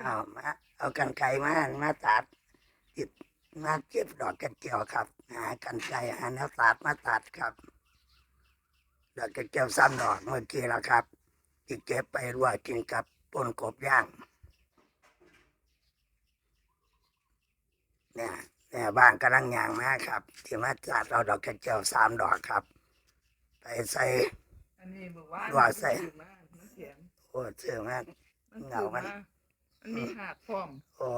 เอามาเอากันไกรมามาตัดจิบมาเก็บดอกกระเจียวครับหากันไกรหาแนวตัดมาตัดครับดอกกระเจียวซ้ำดอกเมื่อกี้แล้วครับที่เก็บไปรวกินกับปนกบย่างเนี่ยเนี่ยบ้านกำลังยางมาครับ ที่มาตัดเอาดอกกระเจียวสามดอกครับ ไปใส่อันนี้บอกว่าว่าใส่มันถือมามันเขียนโอ้เชื่อมากมันเหงาถือมัมาน มันมีหาดพร้อมโอ้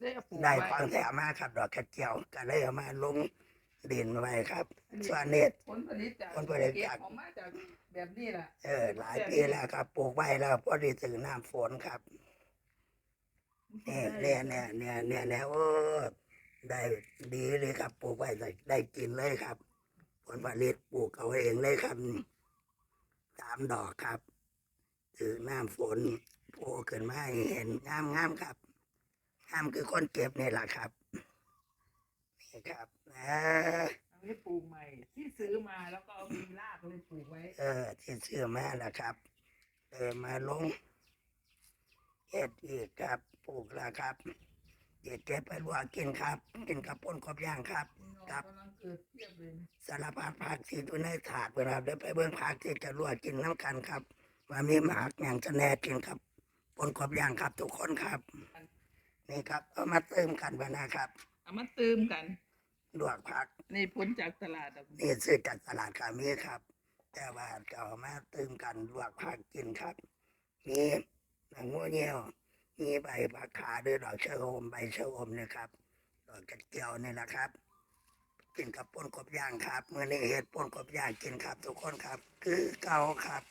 ได้เอาปลูกได้ไว้ความแถมมากครับ ดอกกระเจียวก็เลยเอามาลงดินไว้ครับส่วนเนต ผลผลิตจากผลผลิตจาก เบออกมาจากแบบนี้แหละเออหลายปีแล้วครับ ปลูกไว้แล้วพอดีถึงน้ำฝนครับเนี่ยเนี่ยเนี่ยเนี่ยเนี่ยเนี่ยโอ้ได้ดีเลยครับ ปลูกไว้ได้ได้กินเลยครับ ผลผลิตปลูกเอาเองเลยครับสามดอกครับ ถึงน้ำฝน โผล่ขึ้นมาให้เห็นงามงามครับงามคือคนเก็บนี่แหละครับนี่ครับนะอันนี้ปลูกใหม่ ที่ซื้อมาแล้วก็เอามีรากเลยปลูกไว้ เออ ที่ซื้อมาแล้วครับเออมาลงเฮ็ดอีกครับปลูกแล้วครับเด็ดเก็บไปลวกกินครับ กินกับป่นกบย่างครับครับกำลังเกิดเทียบเลยสารพัดผักที่อยู่ในถาดเวลาเดินไปเบิ่งผักที่จะลวกกินน้ำกันครับว่ามีหมากอย่างจะแน่กินครับ ปนกบยางครับ ทุกคนครับ นี่ครับ เอามาเติมกันไปนะครับ เอามาเตืมกันลวกผัก นี่ผลจากตลาดอะนี่ซื้อจากตลาดคามีครับ แต่ว่าก็เอามาเติมกันลวกผักกินครับ มีหนังงัวเงี้ยวมีใบผักขาด้วยดอกเชอมใบเชอมเนี่ยครับดอกกระเจียวนี่แหละครับกินกับป่นกบย่างครับเมื่อนี้เห็ดป่นกบย่างกินครับ ทุกคนครับ คือเก่าครับ